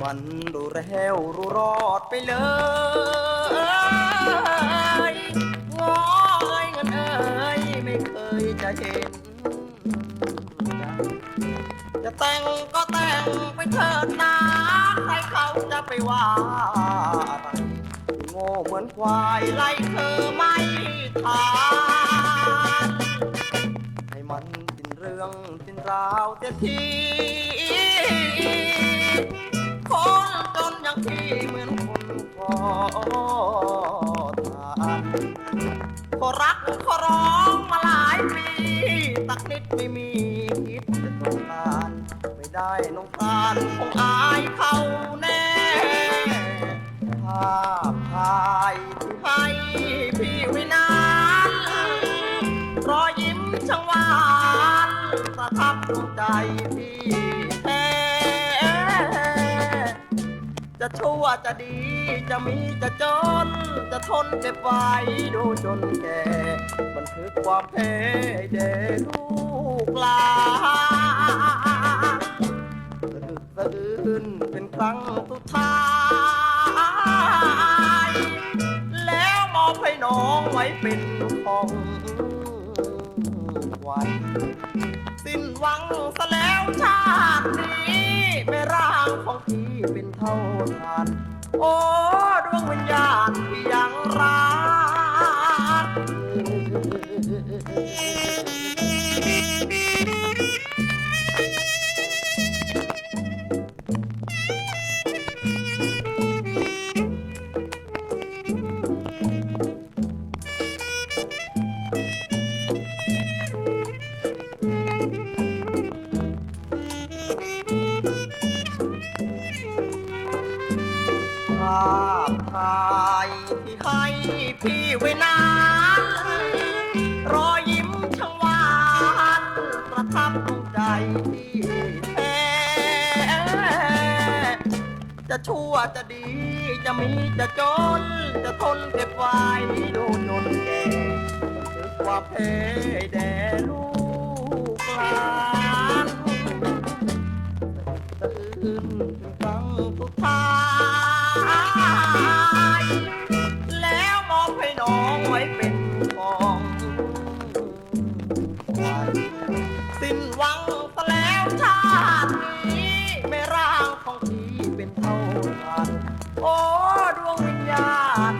มันรู้แล้วรู้รอดไปเลยง้อยเงินเอ้ยไม่เคยจะเห็น จะแต่งก็แต่งไปเถิดนะใครเขาจะไปว่าโง่เหมือนควายไล่เธอไม่ทัน ราวเสียทีคนจนอย่างพี่เหมือนคนขอทานขอรักขอร้องมาหลายปีตักนิดไม่มีคิดจะต้องการไม่ได้น้องการคงอายเขาแน่ภาพถ่ายที่ให้พี่ไว้น ประทับดวงใจพี่แท้จะชั่วจะดีจะมีจะจน จะทนเจ็บไว้ดูจนแก่บันทึกความแพ้ให้แด่ลูกหลานสะอึกสะอื้นเป็นครั้งสุดท้าย แล้วมอบให้น้องไว้เป็นของขวัญ สิ้นหวังซะแล้วชาตินี้ไม่ร่างของพี่เป็นเท่าทานโอ้ดวงวิญญาณที่ยังรัก ภาพถ่ายที่ให้พี่ไว้นานรอยยิ้มช่างหวานประทับดวงใจพี่แท้จะชั่วจะดีจะมีจะจน จะทนเก็บไว้ดูจนแก่บันทึกความแพ้แด่ลูก ขึ้นฟังผู้ชายแล้วมอบให้น้องไว้เป็นของสิ้นหวังซะแล้วชาตินี้ไม่ร่างของพี่เป็นเท่ากันโอ้ดวงวิญญาณ